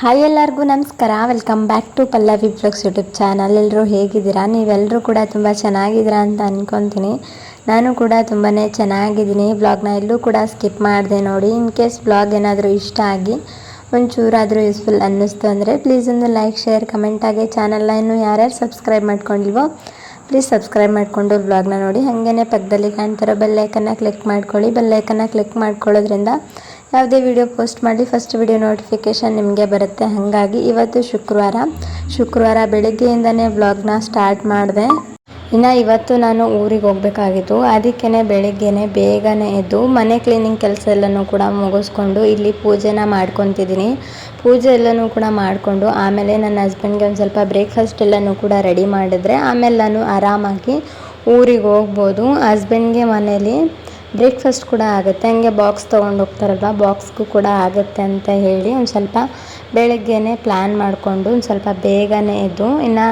Hi ಎಲ್ಲರಿಗೂ ನಮಸ್ಕಾರ. Welcome back to Pallavi blogs YouTube channel ಎಲ್ಲರೂ ಹೇಗಿದ್ದೀರಾ? ನೀವೆಲ್ಲರೂ ಕೂಡ ತುಂಬ ಚೆನ್ನಾಗಿದ್ದೀರಾ ಅಂತ ಅಂದ್ಕೊತೀನಿ ನಾನು ಕೂಡ ತುಂಬಾ ಚೆನ್ನಾಗಿದ್ದೀನಿ. ಬ್ಲಾಗ್ನ ಎಲ್ಲೂ ಕೂಡ ಸ್ಕಿಪ್ ಮಾಡಿದೆ ನೋಡಿ. ಇನ್ ಕೇಸ್ ಬ್ಲಾಗ್ ಏನಾದರೂ ಇಷ್ಟ ಆಗಿ ಒಂಚೂರಾದರೂ ಯೂಸ್ಫುಲ್ ಅನ್ನಿಸ್ತು ಅಂದರೆ ಪ್ಲೀಸ್ ಒಂದು ಲೈಕ್ ಶೇರ್ ಕಮೆಂಟ್ ಆಗಿ ಚಾನಲ್ನ ಇನ್ನೂ ಯಾರ್ಯಾರು ಸಬ್ಸ್ಕ್ರೈಬ್ ಮಾಡ್ಕೊಂಡಿಲ್ವೋ ಪ್ಲೀಸ್ ಸಬ್ಸ್ಕ್ರೈಬ್ ಮಾಡಿಕೊಂಡು ಬ್ಲಾಗ್ನ ನೋಡಿ. ಹಾಗೇ ಪಕ್ಕದಲ್ಲಿ ಕಾಣ್ತಿರೋ ಬೆಲ್ಲೈಕನ್ನ ಕ್ಲಿಕ್ ಮಾಡ್ಕೊಳ್ಳಿ. ಬೆಲ್ಲೈಕನ್ನ ಕ್ಲಿಕ್ ಮಾಡ್ಕೊಳ್ಳೋದ್ರಿಂದ ಯಾವುದೇ ವಿಡಿಯೋ ಪೋಸ್ಟ್ ಮಾಡಿ ಫಸ್ಟ್ ವಿಡಿಯೋ ನೋಟಿಫಿಕೇಷನ್ ನಿಮಗೆ ಬರುತ್ತೆ. ಹಾಗಾಗಿ ಇವತ್ತು ಶುಕ್ರವಾರ. ಶುಕ್ರವಾರ ಬೆಳಗ್ಗೆಯಿಂದನೇ ಬ್ಲಾಗ್ನ ಸ್ಟಾರ್ಟ್ ಮಾಡಿದೆ. ಇನ್ನು ಇವತ್ತು ನಾನು ಊರಿಗೆ ಹೋಗಬೇಕಾಗಿತ್ತು. ಅದಕ್ಕೇ ಬೆಳಗ್ಗೆನೆ ಬೇಗನೆ ಎದ್ದು ಮನೆ ಕ್ಲೀನಿಂಗ್ ಕೆಲಸ ಎಲ್ಲನೂ ಕೂಡ ಮುಗಿಸ್ಕೊಂಡು ಇಲ್ಲಿ ಪೂಜೆನ ಮಾಡ್ಕೊತಿದ್ದೀನಿ. ಪೂಜೆ ಎಲ್ಲನೂ ಕೂಡ ಮಾಡಿಕೊಂಡು ಆಮೇಲೆ ನನ್ನ ಹಸ್ಬೆಂಡ್ಗೆ ಒಂದು ಸ್ವಲ್ಪ ಬ್ರೇಕ್ಫಾಸ್ಟ್ ಎಲ್ಲನೂ ಕೂಡ ರೆಡಿ ಮಾಡಿದ್ರೆ ಆಮೇಲೆ ನಾನು ಆರಾಮಾಗಿ ಊರಿಗೆ ಹೋಗ್ಬೋದು. ಹಸ್ಬೆಂಡ್ಗೆ ಮನೇಲಿ ಬ್ರೇಕ್ಫಾಸ್ಟ್ ಕೂಡ ಆಗುತ್ತೆ. ಹಂಗೆ ಬಾಕ್ಸ್ ತೊಗೊಂಡು ಹೋಗ್ತಾರಲ್ವ, ಬಾಕ್ಸ್ಗೂ ಕೂಡ ಆಗುತ್ತೆ ಅಂತ ಹೇಳಿ ಒಂದು ಸ್ವಲ್ಪ ಬೆಳಗ್ಗೆನೇ ಪ್ಲ್ಯಾನ್ ಮಾಡಿಕೊಂಡು ಒಂದು ಸ್ವಲ್ಪ ಬೇಗನೆ ಎದ್ದು, ಇನ್ನು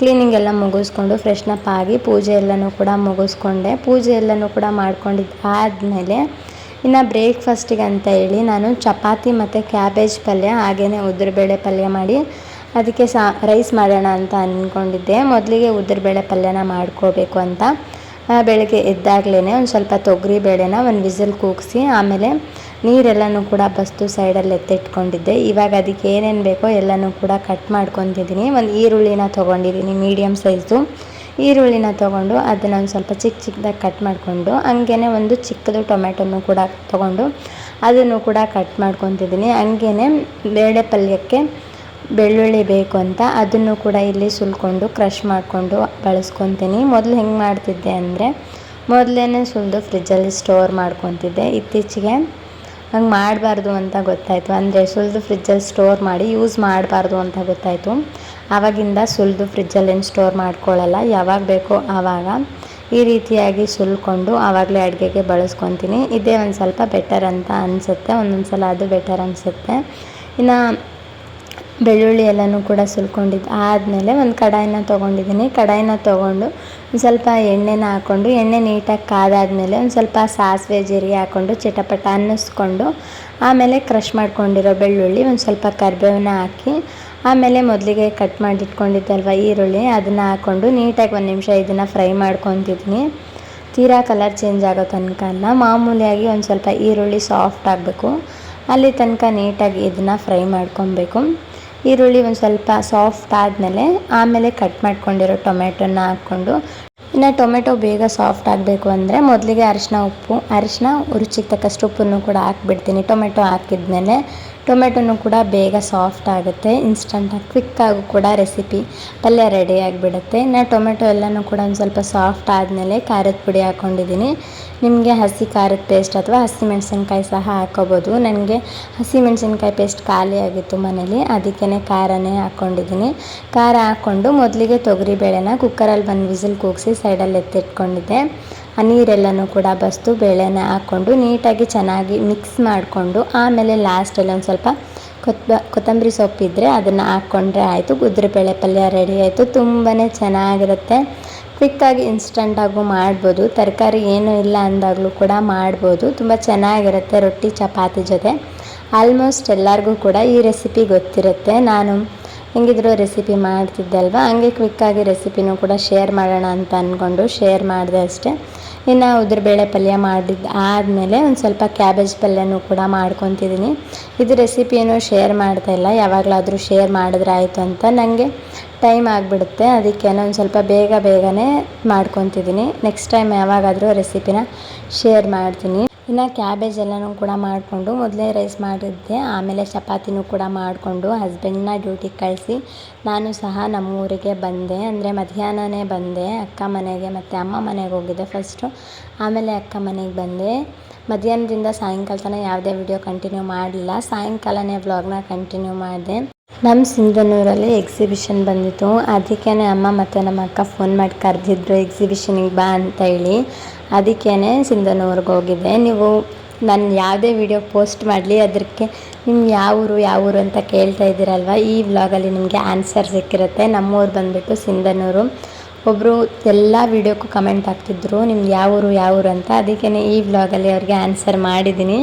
ಕ್ಲೀನಿಂಗ್ ಎಲ್ಲ ಮುಗಿಸ್ಕೊಂಡು ಫ್ರೆಶ್ನಪ್ ಆಗಿ ಪೂಜೆ ಎಲ್ಲನೂ ಕೂಡ ಮುಗಿಸ್ಕೊಂಡೆ. ಪೂಜೆ ಎಲ್ಲನೂ ಕೂಡ ಮಾಡ್ಕೊಂಡಿದ್ದು ಆದಮೇಲೆ ಇನ್ನು ಬ್ರೇಕ್ಫಾಸ್ಟಿಗೆ ಅಂತ ಹೇಳಿ ನಾನು ಚಪಾತಿ ಮತ್ತು ಕ್ಯಾಬೇಜ್ ಪಲ್ಯ ಹಾಗೆಯೇ ಉದ್ರಬೇಳೆ ಪಲ್ಯ ಮಾಡಿ ಅದಕ್ಕೆ ಸಾ ರೈಸ್ ಮಾಡೋಣ ಅಂತ ಅಂದ್ಕೊಂಡಿದ್ದೆ ಮೊದಲಿಗೆ ಉದ್ರಬೇಳೆ ಪಲ್ಯನ ಮಾಡ್ಕೋಬೇಕು ಅಂತ. ಬೆಳಗ್ಗೆ ಎದ್ದಾಗಲೇ ಒಂದು ಸ್ವಲ್ಪ ತೊಗರಿ ಬೇಳೆನ ಒಂದು ವಿಸಲ್ ಕೂಗಿಸಿ, ಆಮೇಲೆ ನೀರೆಲ್ಲನೂ ಕೂಡ ಬಸ್ತು ಸೈಡಲ್ಲಿ ಎತ್ತಿಟ್ಕೊಂಡಿದ್ದೆ. ಇವಾಗ ಅದಕ್ಕೆ ಏನೇನು ಬೇಕೋ ಎಲ್ಲನೂ ಕೂಡ ಕಟ್ ಮಾಡ್ಕೊತಿದ್ದೀನಿ ಒಂದು ಈರುಳ್ಳಿನ ತೊಗೊಂಡಿದ್ದೀನಿ ಮೀಡಿಯಮ್ ಸೈಜು ಈರುಳ್ಳಿನ ತೊಗೊಂಡು ಅದನ್ನು ಒಂದು ಸ್ವಲ್ಪ ಚಿಕ್ಕ ಚಿಕ್ಕದಾಗಿ ಕಟ್ ಮಾಡಿಕೊಂಡು ಹಂಗೇ ಒಂದು ಚಿಕ್ಕದು ಟೊಮೆಟೊನು ಕೂಡ ತೊಗೊಂಡು ಅದನ್ನು ಕೂಡ ಕಟ್ ಮಾಡ್ಕೊತಿದ್ದೀನಿ ಹಂಗೇ ಬೇಳೆ ಪಲ್ಯಕ್ಕೆ ಬೆಳ್ಳುಳ್ಳಿ ಬೇಕು ಅಂತ ಅದನ್ನು ಕೂಡ ಇಲ್ಲಿ ಸುಲ್ಕೊಂಡು ಕ್ರಷ್ ಮಾಡಿಕೊಂಡು ಬಳಸ್ಕೊತೀನಿ. ಮೊದಲು ಹೆಂಗೆ ಮಾಡ್ತಿದ್ದೆ ಅಂದರೆ ಮೊದಲೇ ಸುಲಿದು ಫ್ರಿಜ್ಜಲ್ಲಿ ಸ್ಟೋರ್ ಮಾಡ್ಕೊತಿದ್ದೆ. ಇತ್ತೀಚೆಗೆ ಹಂಗೆ ಮಾಡಬಾರ್ದು ಅಂತ ಗೊತ್ತಾಯಿತು. ಅಂದರೆ ಸುಲಿದು ಫ್ರಿಜ್ಜಲ್ಲಿ ಸ್ಟೋರ್ ಮಾಡಿ ಯೂಸ್ ಮಾಡಬಾರ್ದು ಅಂತ ಗೊತ್ತಾಯಿತು. ಆವಾಗಿಂದ ಸುಲಿದು ಫ್ರಿಜ್ಜಲ್ಲೇನು ಸ್ಟೋರ್ ಮಾಡ್ಕೊಳ್ಳಲ್ಲ. ಯಾವಾಗ ಬೇಕೋ ಆವಾಗ ಈ ರೀತಿಯಾಗಿ ಸುಲ್ಕೊಂಡು ಆವಾಗಲೇ ಅಡುಗೆಗೆ ಬಳಸ್ಕೊತೀನಿ. ಇದೇ ಒಂದು ಸ್ವಲ್ಪ ಬೆಟರ್ ಅಂತ ಅನಿಸುತ್ತೆ. ಒಂದೊಂದು ಸಲ ಅದು ಬೆಟರ್ ಅನಿಸುತ್ತೆ. ಇನ್ನು ಬೆಳ್ಳುಳ್ಳಿ ಎಲ್ಲನೂ ಕೂಡ ಸುಲ್ಕೊಂಡಿದ್ದು ಆದಮೇಲೆ ಒಂದು ಕಡಾಯಿನ ತೊಗೊಂಡಿದ್ದೀನಿ ಕಡಾಯಿನ ತೊಗೊಂಡು ಒಂದು ಸ್ವಲ್ಪ ಎಣ್ಣೆನ ಹಾಕ್ಕೊಂಡು ಎಣ್ಣೆ ನೀಟಾಗಿ ಕಾದಾದಮೇಲೆ ಒಂದು ಸ್ವಲ್ಪ ಸಾಸಿವೆ ಜೀರಿಗೆ ಹಾಕ್ಕೊಂಡು ಚಟಪಟ ಅನ್ನಿಸ್ಕೊಂಡು, ಆಮೇಲೆ ಕ್ರಷ್ ಮಾಡ್ಕೊಂಡಿರೋ ಬೆಳ್ಳುಳ್ಳಿ ಒಂದು ಸ್ವಲ್ಪ ಕರಿಬೇವನ್ನ ಹಾಕಿ, ಆಮೇಲೆ ಮೊದಲಿಗೆ ಕಟ್ ಮಾಡಿಟ್ಕೊಂಡಿದ್ದಲ್ವ ಈರುಳ್ಳಿ, ಅದನ್ನು ಹಾಕ್ಕೊಂಡು ನೀಟಾಗಿ ಒಂದು ನಿಮಿಷ ಇದನ್ನು ಫ್ರೈ ಮಾಡ್ಕೊತಿದ್ದೀನಿ ತೀರಾ ಕಲರ್ ಚೇಂಜ್ ಆಗೋ ತನಕ ಅಲ್ಲ, ಮಾಮೂಲಿಯಾಗಿ ಒಂದು ಸ್ವಲ್ಪ ಈರುಳ್ಳಿ ಸಾಫ್ಟ್ ಆಗಬೇಕು. ಅಲ್ಲಿ ತನಕ ನೀಟಾಗಿ ಇದನ್ನು ಫ್ರೈ ಮಾಡ್ಕೊಬೇಕು. ಈರುಳ್ಳಿ ಒಂದು ಸ್ವಲ್ಪ ಸಾಫ್ಟ್ ಆದಮೇಲೆ ಆಮೇಲೆ ಕಟ್ ಮಾಡ್ಕೊಂಡಿರೋ ಟೊಮೆಟೊನ ಹಾಕ್ಕೊಂಡು, ಇನ್ನು ಟೊಮೆಟೊ ಬೇಗ ಸಾಫ್ಟ್ ಆಗಬೇಕು ಅಂದರೆ ಮೊದಲಿಗೆ ಅರಿಶಿನ ಉಪ್ಪು ಅರಿಶಿನ ರುಚಿಗೆ ತಕ್ಕಷ್ಟು ಉಪ್ಪನ್ನು ಕೂಡ ಹಾಕ್ಬಿಡ್ತೀನಿ. ಟೊಮೆಟೊ ಹಾಕಿದ್ಮೇಲೆ ಟೊಮೆಟೊನು ಕೂಡ ಬೇಗ ಸಾಫ್ಟ್ ಆಗುತ್ತೆ ಇನ್ಸ್ಟಂಟಾಗಿ ಕ್ವಿಕ್ಕಾಗೂ ಕೂಡ ರೆಸಿಪಿ ಪಲ್ಯ ರೆಡಿ ಆಗಿಬಿಡುತ್ತೆ. ಇನ್ನು ಟೊಮೆಟೊ ಎಲ್ಲನೂ ಕೂಡ ಒಂದು ಸ್ವಲ್ಪ ಸಾಫ್ಟ್ ಆದಮೇಲೆ ಖಾರದ ಪುಡಿ ಹಾಕ್ಕೊಂಡಿದ್ದೀನಿ ನಿಮಗೆ ಹಸಿ ಖಾರದ ಪೇಸ್ಟ್ ಅಥವಾ ಹಸಿ ಮೆಣಸಿನ್ಕಾಯಿ ಸಹ ಹಾಕೋಬೋದು. ನನಗೆ ಹಸಿ ಮೆಣಸಿನ್ಕಾಯಿ ಪೇಸ್ಟ್ ಖಾಲಿ ಆಗಿತ್ತು ಮನೇಲಿ ಅದಕ್ಕೇ ಖಾರನೇ ಹಾಕ್ಕೊಂಡಿದ್ದೀನಿ ಖಾರ ಹಾಕ್ಕೊಂಡು ಮೊದಲಿಗೆ ತೊಗರಿಬೇಳೆನ ಕುಕ್ಕರಲ್ಲಿ ಬಂದು ವಿಸಿಲ್ ಕೂಗಿಸಿ ಸೈಡಲ್ಲಿ ಎತ್ತಿಟ್ಕೊಂಡಿದ್ದೆ. ಆ ನೀರೆಲ್ಲನೂ ಕೂಡ ಬಸ್ತು ಬೇಳೆನ ಹಾಕ್ಕೊಂಡು ನೀಟಾಗಿ ಚೆನ್ನಾಗಿ ಮಿಕ್ಸ್ ಮಾಡಿಕೊಂಡು ಆಮೇಲೆ ಲಾಸ್ಟಲ್ಲಿ ಒಂದು ಸ್ವಲ್ಪ ಕೊತ್ಬ, ಕೊತ್ತಂಬರಿ ಸೊಪ್ಪಿದ್ದರೆ ಅದನ್ನು ಹಾಕ್ಕೊಂಡ್ರೆ ಆಯಿತು. ಬೇಳೆ ಪಲ್ಯ ರೆಡಿ ಆಯಿತು. ತುಂಬಾ ಚೆನ್ನಾಗಿರುತ್ತೆ. ಕ್ವಿಕ್ಕಾಗಿ ಇನ್ಸ್ಟಂಟಾಗೂ ಮಾಡ್ಬೋದು. ತರಕಾರಿ ಏನೂ ಇಲ್ಲ ಅಂದಾಗಲೂ ಕೂಡ ಮಾಡ್ಬೋದು. ತುಂಬ ಚೆನ್ನಾಗಿರುತ್ತೆ ರೊಟ್ಟಿ, ಚಪಾತಿ ಜೊತೆ. ಆಲ್ಮೋಸ್ಟ್ ಎಲ್ಲರಿಗೂ ಕೂಡ ಈ ರೆಸಿಪಿ ಗೊತ್ತಿರುತ್ತೆ. ನಾನು ಹೆಂಗಿದ್ರು ರೆಸಿಪಿ ಮಾಡ್ತಿದ್ದೆ ಅಲ್ವಾ ಹಂಗೆ ಕ್ವಿಕ್ಕಾಗಿ ರೆಸಿಪಿನೂ ಕೂಡ ಶೇರ್ ಮಾಡೋಣ ಅಂತ ಅಂದ್ಕೊಂಡು ಶೇರ್ ಮಾಡಿದೆ ಅಷ್ಟೇ. ಇನ್ನು ಉದ್ರಬೇಳೆ ಪಲ್ಯ ಮಾಡಿದ್ದು ಆದಮೇಲೆ ಒಂದು ಸ್ವಲ್ಪ ಕ್ಯಾಬೇಜ್ ಪಲ್ಯನೂ ಕೂಡ ಮಾಡ್ಕೊತಿದ್ದೀನಿ ಇದು ರೆಸಿಪಿಯನ್ನು ಶೇರ್ ಮಾಡ್ತಾ ಇಲ್ಲ. ಯಾವಾಗಲಾದರೂ ಶೇರ್ ಮಾಡಿದ್ರೆ ಆಯಿತು ಅಂತ. ನನಗೆ ಟೈಮ್ ಆಗಿಬಿಡುತ್ತೆ. ಅದಕ್ಕೆ ಒಂದು ಸ್ವಲ್ಪ ಬೇಗ ಬೇಗನೆ ಮಾಡ್ಕೊತಿದ್ದೀನಿ ನೆಕ್ಸ್ಟ್ ಟೈಮ್ ಯಾವಾಗಾದರೂ ರೆಸಿಪಿನ ಶೇರ್ ಮಾಡ್ತೀನಿ. ಇನ್ನು ಕ್ಯಾಬೇಜ್ ಎಲ್ಲನೂ ಕೂಡ ಮಾಡಿಕೊಂಡು ಮೊದಲೇ ರೈಸ್ ಮಾಡಿದ್ದೆ, ಆಮೇಲೆ ಚಪಾತಿನೂ ಕೂಡ ಮಾಡಿಕೊಂಡು ಹಸ್ಬೆಂಡ್ನ ಡ್ಯೂಟಿಗೆ ಕಳಿಸಿ ನಾನು ಸಹ ನಮ್ಮೂರಿಗೆ ಬಂದೆ. ಅಂದರೆ ಮಧ್ಯಾಹ್ನನೇ ಬಂದೆ, ಅಕ್ಕ ಮನೆಗೆ ಮತ್ತು ಅಮ್ಮ ಮನೆಗೆ ಹೋಗಿದ್ದೆ ಫಸ್ಟು ಆಮೇಲೆ ಅಕ್ಕ ಮನೆಗೆ ಬಂದೆ. ಮಧ್ಯಾಹ್ನದಿಂದ ಸಾಯಂಕಾಲ ತನಕ ಯಾವುದೇ ವಿಡಿಯೋ ಕಂಟಿನ್ಯೂ ಮಾಡಲಿಲ್ಲ. ಸಾಯಂಕಾಲನೇ ವ್ಲಾಗ್ನ ಕಂಟಿನ್ಯೂ ಮಾಡಿದೆ. ನಮ್ಮ ಸಿಂಧನೂರಲ್ಲಿ ಎಕ್ಸಿಬಿಷನ್ ಬಂದಿತ್ತು. ಅದಕ್ಕೇ ಅಮ್ಮ ಮತ್ತು ನಮ್ಮ ಅಕ್ಕ ಫೋನ್ ಮಾಡಿ ಕರೆದಿದ್ರು ಎಕ್ಸಿಬಿಷನಿಗೆ ಬಾ ಅಂತ ಹೇಳಿ. ಅದಕ್ಕೇ ಸಿಂಧನೂರ್ಗೆ ಹೋಗಿದ್ದೆ. ನೀವು ನಾನು ಯಾವುದೇ ವಿಡಿಯೋ ಪೋಸ್ಟ್ ಮಾಡಲಿ ಅದಕ್ಕೆ ನಿಮ್ಗೆ ಯಾವ ಊರು ಯಾವ ಊರು ಅಂತ ಕೇಳ್ತಾ ಇದ್ದೀರಲ್ವ, ಈ ವ್ಲಾಗಲ್ಲಿ ನಿಮಗೆ ಆನ್ಸರ್ ಸಿಕ್ಕಿರುತ್ತೆ. ನಮ್ಮೂರು ಬಂದುಬಿಟ್ಟು ಸಿಂಧನೂರು. ಒಬ್ಬರು ಎಲ್ಲ ವಿಡಿಯೋಕ್ಕೂ ಕಮೆಂಟ್ ಹಾಕ್ತಿದ್ರು, ನಿಮ್ಗೆ ಯಾವ ಊರು ಯಾವ ಊರು ಅಂತ. ಅದಕ್ಕೇ ಈ ವ್ಲಾಗಲ್ಲಿ ಅವ್ರಿಗೆ ಆನ್ಸರ್ ಮಾಡಿದ್ದೀನಿ.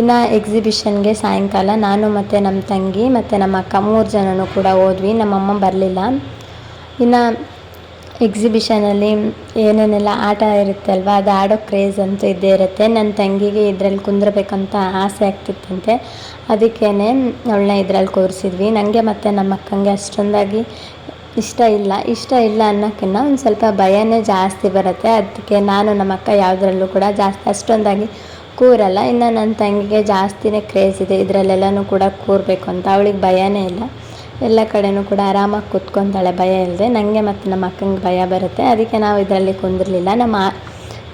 ಇನ್ನು ಎಕ್ಸಿಬಿಷನ್ಗೆ ಸಾಯಂಕಾಲ ನಾನು ಮತ್ತು ನಮ್ಮ ತಂಗಿ ಮತ್ತು ನಮ್ಮ ಅಕ್ಕ ಮೂರು ಜನನೂ ಕೂಡ ಹೋದ್ವಿ. ನಮ್ಮಮ್ಮ ಬರಲಿಲ್ಲ. ಇನ್ನು ಎಕ್ಸಿಬಿಷನಲ್ಲಿ ಏನೇನೆಲ್ಲ ಆಟ ಇರುತ್ತೆ ಅಲ್ವಾ ಅದು ಆಡೋ ಕ್ರೇಜ್ ಅಂತೂ ಇದ್ದೇ ಇರುತ್ತೆ. ನನ್ನ ತಂಗಿಗೆ ಇದರಲ್ಲಿ ಕುಂದ್ರಬೇಕಂತ ಆಸೆ ಆಗ್ತಿತ್ತಂತೆ. ಅದಕ್ಕೇ ಅವಳನ್ನ ಇದರಲ್ಲಿ ಕೂರಿಸಿದ್ವಿ. ನನಗೆ ಮತ್ತು ನಮ್ಮ ಅಕ್ಕಂಗೆ ಅಷ್ಟೊಂದಾಗಿ ಇಷ್ಟ ಇಲ್ಲ. ಇಷ್ಟ ಇಲ್ಲ ಅನ್ನೋಕ್ಕಿಂತ ಒಂದು ಸ್ವಲ್ಪ ಭಯನೇ ಜಾಸ್ತಿ ಬರುತ್ತೆ. ಅದಕ್ಕೆ ನಾನು ನಮ್ಮ ಅಕ್ಕ ಯಾವುದ್ರಲ್ಲೂ ಕೂಡ ಜಾಸ್ತಿ ಅಷ್ಟೊಂದಾಗಿ ಕೂರಲ್ಲ, ಇನ್ನು ನನ್ನ ತಂಗಿಗೆ ಜಾಸ್ತಿನೇ ಕ್ರೇಜ್ ಇದೆ, ಇದರಲ್ಲೆಲ್ಲನೂ ಕೂಡ ಕೂರಬೇಕು ಅಂತ. ಅವಳಿಗೆ ಭಯನೇ ಇಲ್ಲ. ಎಲ್ಲ ಕಡೆನೂ ಕೂಡ ಆರಾಮಾಗಿ ಕೂತ್ಕೊತಾಳೆ ಭಯ ಇಲ್ಲದೆ ನನಗೆ ಮತ್ತು ನಮ್ಮ ಅಕ್ಕಂಗೆ ಭಯ ಬರುತ್ತೆ. ಅದಕ್ಕೆ ನಾವು ಇದರಲ್ಲಿ ಕುಂದಿರಲಿಲ್ಲ. ನಮ್ಮ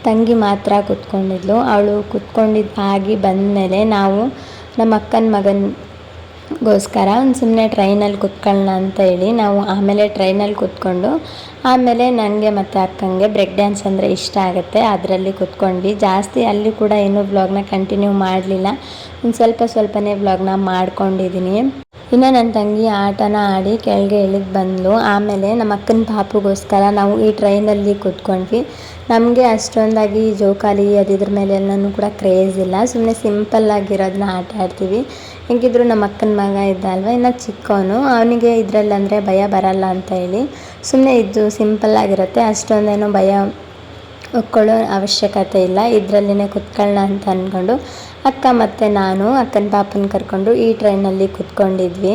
ತಂಗಿ ಮಾತ್ರ ಕೂತ್ಕೊಂಡಿದ್ಲು. ಅವಳು ಕೂತ್ಕೊಂಡಿದ್ದಾಗಿ ಬಂದಮೇಲೆ ನಾವು ನಮ್ಮ ಅಕ್ಕನ ಮಗನ ಗೋಸ್ಕರ ಒಂದು ಸುಮ್ಮನೆ ಟ್ರೈನಲ್ಲಿ ಕುತ್ಕೊಳ್ಳೋಣ ಅಂತ ಹೇಳಿ ನಾವು ಆಮೇಲೆ ಟ್ರೈನಲ್ಲಿ ಕೂತ್ಕೊಂಡು, ಆಮೇಲೆ ನನಗೆ ಮತ್ತು ಅಕ್ಕಂಗೆ ಬ್ರೇಕ್ ಡ್ಯಾನ್ಸ್ ಅಂದರೆ ಇಷ್ಟ ಆಗುತ್ತೆ. ಅದರಲ್ಲಿ ಕುತ್ಕೊಂಡ್ವಿ. ಜಾಸ್ತಿ ಅಲ್ಲಿ ಕೂಡ ಇನ್ನೂ ವ್ಲಾಗ್ನ ಕಂಟಿನ್ಯೂ ಮಾಡಲಿಲ್ಲ. ಒಂದು ಸ್ವಲ್ಪ ಸ್ವಲ್ಪನೇ ವ್ಲಾಗ್ನ ಮಾಡ್ಕೊಂಡಿದ್ದೀನಿ ಇನ್ನು ನನ್ನ ತಂಗಿ ಆಟನ ಆಡಿ ಕೆಳಗೆ ಇಳಿದು ಬಂದಳು ಆಮೇಲೆ ನಮ್ಮ ಅಕ್ಕನ ಪಾಪುಗೋಸ್ಕರ ನಾವು ಈ ಟ್ರೈನಲ್ಲಿ ಕೂತ್ಕೊಂಡ್ವಿ. ನಮಗೆ ಅಷ್ಟೊಂದಾಗಿ ಜೋಕಾಲಿ ಅದಿದ್ರ ಮೇಲೆ ಎಲ್ಲನೂ ಕೂಡ ಕ್ರೇಜ್ ಇಲ್ಲ. ಸುಮ್ಮನೆ ಸಿಂಪಲ್ ಆಗಿರೋದನ್ನ ಆಟ ಆಡ್ತೀವಿ ಹೆಂಗಿದ್ರು ನಮ್ಮ ಅಕ್ಕನ ಮಗ ಇದ್ದ ಅಲ್ವಾ? ಇನ್ನು ಚಿಕ್ಕವನು ಅವನಿಗೆ ಇದರಲ್ಲಂದರೆ ಭಯ ಬರಲ್ಲ ಅಂತ ಹೇಳಿ. ಸುಮ್ಮನೆ ಇದ್ದು ಸಿಂಪಲ್ ಆಗಿರುತ್ತೆ. ಅಷ್ಟೊಂದೇನು ಭಯ ಒಕ್ಕೊಳ್ಳೋ ಅವಶ್ಯಕತೆ ಇಲ್ಲ. ಇದರಲ್ಲಿನೇ ಕುತ್ಕೊಳ್ಳೋಣ ಅಂತ ಅಂದ್ಕೊಂಡು ಅಕ್ಕ ಮತ್ತು ನಾನು, ಅಕ್ಕನ ಪಾಪನ ಕರ್ಕೊಂಡು ಈ ಟ್ರೈನಲ್ಲಿ ಕುತ್ಕೊಂಡಿದ್ವಿ.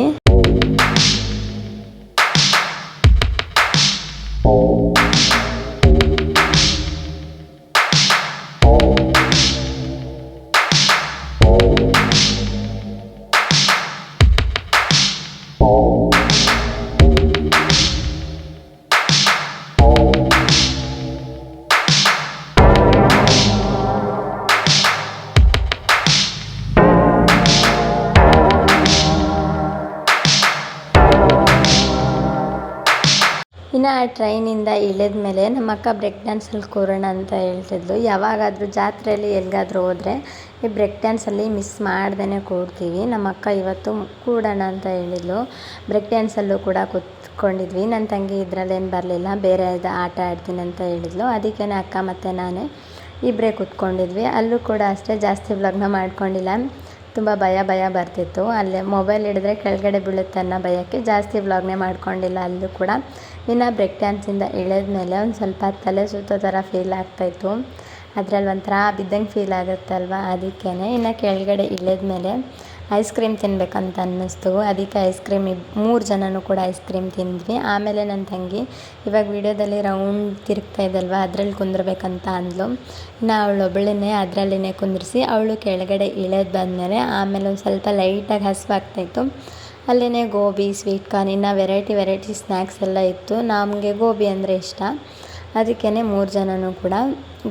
ಆ ಟ್ರೈನಿಂದ ಇಳಿದ ಮೇಲೆ ನಮ್ಮ ಅಕ್ಕ ಬ್ರೇಕ್ ಡ್ಯಾನ್ಸಲ್ಲಿ ಕೂರೋಣ ಅಂತ ಹೇಳ್ತಿದ್ಲು. ಯಾವಾಗಾದರೂ ಜಾತ್ರೆಯಲ್ಲಿ ಎಲ್ಲಿಗಾದ್ರೂ ಹೋದರೆ ಈ ಬ್ರೇಕ್ ಡ್ಯಾನ್ಸಲ್ಲಿ ಮಿಸ್ ಮಾಡ್ದೇ ಕೂಡ್ತೀವಿ. ನಮ್ಮ ಅಕ್ಕ ಇವತ್ತು ಕೂಡೋಣ ಅಂತ ಹೇಳಿದ್ಲು. ಬ್ರೇಕ್ ಡ್ಯಾನ್ಸಲ್ಲೂ ಕೂಡ ಕೂತ್ಕೊಂಡಿದ್ವಿ. ನನ್ನ ತಂಗಿ ಇದರಲ್ಲೇನು ಬರಲಿಲ್ಲ. ಬೇರೆ ಆಟ ಆಡ್ತೀನಿ ಅಂತ ಹೇಳಿದ್ಲು. ಅದಕ್ಕೇ ಅಕ್ಕ ಮತ್ತು ನಾನೇ ಇಬ್ಬರೇ ಕೂತ್ಕೊಂಡಿದ್ವಿ. ಅಲ್ಲೂ ಕೂಡ ಅಷ್ಟೇ ಜಾಸ್ತಿ ವ್ಲಾಗ್ನ ಮಾಡ್ಕೊಂಡಿಲ್ಲ. ತುಂಬ ಭಯ ಭಯ ಬರ್ತಿತ್ತು. ಅಲ್ಲೇ ಮೊಬೈಲ್ ಹಿಡಿದ್ರೆ ಕೆಳಗಡೆ ಬೀಳುತ್ತೆ ಅನ್ನೋ ಭಯಕ್ಕೆ ಜಾಸ್ತಿ ವ್ಲಾಗ್ನೇ ಮಾಡ್ಕೊಂಡಿಲ್ಲ ಅಲ್ಲೂ ಕೂಡ. ಇನ್ನು ಬ್ರೇಕ್ ಡ್ಯಾನ್ಸಿಂದ ಇಳಿದ ಮೇಲೆ ಒಂದು ಸ್ವಲ್ಪ ತಲೆ ಸುತ್ತೋ ಥರ ಫೀಲ್ ಆಗ್ತಾಯಿತ್ತು ಅದ್ರಲ್ಲಿ ಒಂಥರ ಬಿದ್ದಂಗೆ ಫೀಲ್ ಆಗುತ್ತಲ್ವ? ಅದಕ್ಕೇ ಇನ್ನು ಕೆಳಗಡೆ ಇಳಿದ ಮೇಲೆ ಐಸ್ ಕ್ರೀಮ್ ತಿನ್ಬೇಕಂತ ಅನ್ನಿಸ್ತು. ಅದಕ್ಕೆ ಐಸ್ ಕ್ರೀಮ್ ಇಬ್, ಮೂರು ಜನನೂ ಕೂಡ ಐಸ್ ಕ್ರೀಮ್ ತಿಂದ್ವಿ. ಆಮೇಲೆ ನನ್ನ ತಂಗಿ, ಇವಾಗ ವೀಡಿಯೋದಲ್ಲಿ ರೌಂಡ್ ತಿರುಗ್ತಾ ಇದ್ದಲ್ವ ಅದರಲ್ಲಿ ಕುಂದ್ರಬೇಕಂತ ಅಂದ್ಲು. ಇನ್ನು ಅವಳು ಒಬ್ಬಳನ್ನೇ ಅದರಲ್ಲಿನೇ ಕುಂದಿರಿಸಿ, ಅವಳು ಕೆಳಗಡೆ ಇಳೆದು ಬಂದಮೇಲೆ ಆಮೇಲೆ ಒಂದು ಸ್ವಲ್ಪ ಲೈಟಾಗಿ ಹಸಿವಾಗ್ತಾಯಿತ್ತು ಅಲ್ಲೇ ಗೋಬಿ, ಸ್ವೀಟ್ ಕಾರ್ನ್, ಇನ್ನು ವೆರೈಟಿ ವೆರೈಟಿ ಸ್ನ್ಯಾಕ್ಸ್ ಎಲ್ಲ ಇತ್ತು. ನಮಗೆ ಗೋಬಿ ಅಂದರೆ ಇಷ್ಟ. ಅದಕ್ಕೇ ಮೂರು ಜನನೂ ಕೂಡ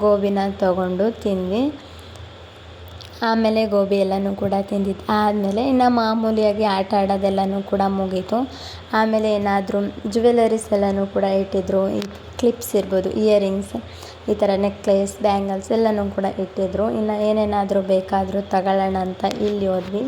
ಗೋಬಿನ ತೊಗೊಂಡು ತಿಂದ್ವಿ. ಆಮೇಲೆ ಗೋಬಿ ಎಲ್ಲನೂ ಕೂಡ ತಿಂದಿದ್ದು. ಆದಮೇಲೆ ಇನ್ನು ಮಾಮೂಲಿಯಾಗಿ ಆಟ ಆಡೋದೆಲ್ಲನೂ ಕೂಡ ಮುಗೀತು. ಆಮೇಲೆ ಏನಾದರೂ ಜುವೆಲರೀಸ್ ಎಲ್ಲನೂ ಕೂಡ ಇಟ್ಟಿದ್ದರು ಈ ಕ್ಲಿಪ್ಸ್ ಇರ್ಬೋದು ಇಯರಿಂಗ್ಸ್ ಈ ಥರ ನೆಕ್ಲೇಸ್ ಬ್ಯಾಂಗಲ್ಸ್ ಎಲ್ಲನೂ ಕೂಡ ಇಟ್ಟಿದ್ದರು ಇನ್ನು ಏನೇನಾದರೂ ಬೇಕಾದರೂ ತಗೊಳ್ಳೋಣ ಅಂತ ಇಲ್ಲಿ ಹೋದ್ವಿ.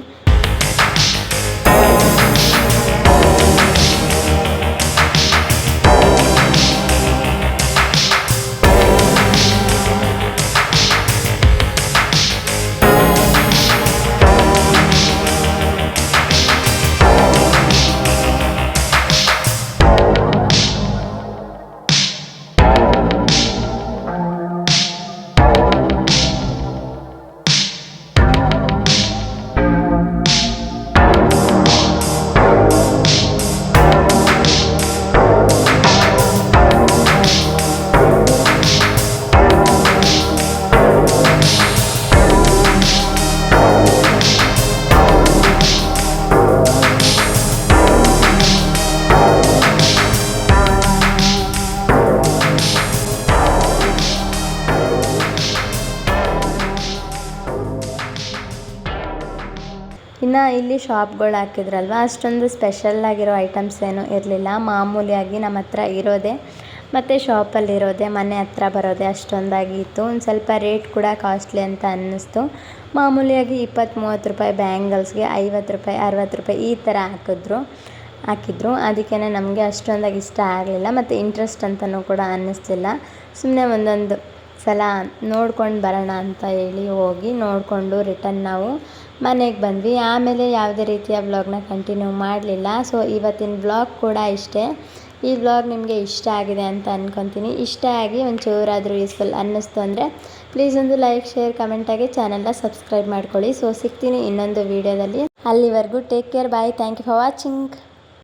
ಇಲ್ಲಿ ಶಾಪ್ಗಳು ಹಾಕಿದ್ರಲ್ವ? ಅಷ್ಟೊಂದು ಸ್ಪೆಷಲ್ ಆಗಿರೋ ಐಟಮ್ಸ್ ಏನೂ ಇರಲಿಲ್ಲ. ಮಾಮೂಲಿಯಾಗಿ ನಮ್ಮ ಹತ್ರ ಇರೋದೇ, ಮತ್ತು ಶಾಪಲ್ಲಿರೋದೆ ಮನೆ ಹತ್ರ ಬರೋದೆ ಅಷ್ಟೊಂದಾಗಿತ್ತು ಒಂದು ಸ್ವಲ್ಪ ರೇಟ್ ಕೂಡ ಕಾಸ್ಟ್ಲಿ ಅಂತ ಅನ್ನಿಸ್ತು. ಮಾಮೂಲಿಯಾಗಿ ಇಪ್ಪತ್ತು ಮೂವತ್ತು ರೂಪಾಯಿ ಬ್ಯಾಂಗಲ್ಸ್ಗೆ ಐವತ್ತು ರೂಪಾಯಿ, ಅರವತ್ತು ರೂಪಾಯಿ ಈ ಥರ ಹಾಕಿದ್ರು ಹಾಕಿದ್ರು. ಅದಕ್ಕೇ ನಮಗೆ ಅಷ್ಟೊಂದಾಗಿ ಇಷ್ಟ ಆಗಲಿಲ್ಲ. ಮತ್ತು ಇಂಟ್ರೆಸ್ಟ್ ಅಂತಲೂ ಕೂಡ ಅನ್ನಿಸ್ತಿಲ್ಲ. ಸುಮ್ಮನೆ ಒಂದೊಂದು ಸಲ ನೋಡ್ಕೊಂಡು ಬರೋಣ ಅಂತ ಹೇಳಿ ಹೋಗಿ ನೋಡಿಕೊಂಡು ರಿಟರ್ನ್ ನಾವು ಮನೆಗೆ ಬಂದ್ವಿ. ಆಮೇಲೆ ಯಾವುದೇ ರೀತಿಯ ವ್ಲಾಗ್ನ ಕಂಟಿನ್ಯೂ ಮಾಡಲಿಲ್ಲ. ಸೊ, ಇವತ್ತಿನ ವ್ಲಾಗ್ ಕೂಡ ಇಷ್ಟೇ. ಈ ವ್ಲಾಗ್ ನಿಮಗೆ ಇಷ್ಟ ಆಗಿದೆ ಅಂತ ಅಂದ್ಕೊತೀನಿ ಇಷ್ಟ ಆಗಿ ಒಂಚೂರಾದರೂ ಯೂಸ್ಫುಲ್ ಅನ್ನಿಸ್ತು ಅಂದರೆ ಪ್ಲೀಸ್ ಒಂದು ಲೈಕ್, ಶೇರ್ ಕಮೆಂಟಾಗಿ ಚಾನಲ್ನ ಸಬ್ಸ್ಕ್ರೈಬ್ ಮಾಡ್ಕೊಳ್ಳಿ. ಸೊ, ಸಿಗ್ತೀನಿ ಇನ್ನೊಂದು ವೀಡಿಯೋದಲ್ಲಿ. ಅಲ್ಲಿವರೆಗೂ take care, bye. Thank you for watching.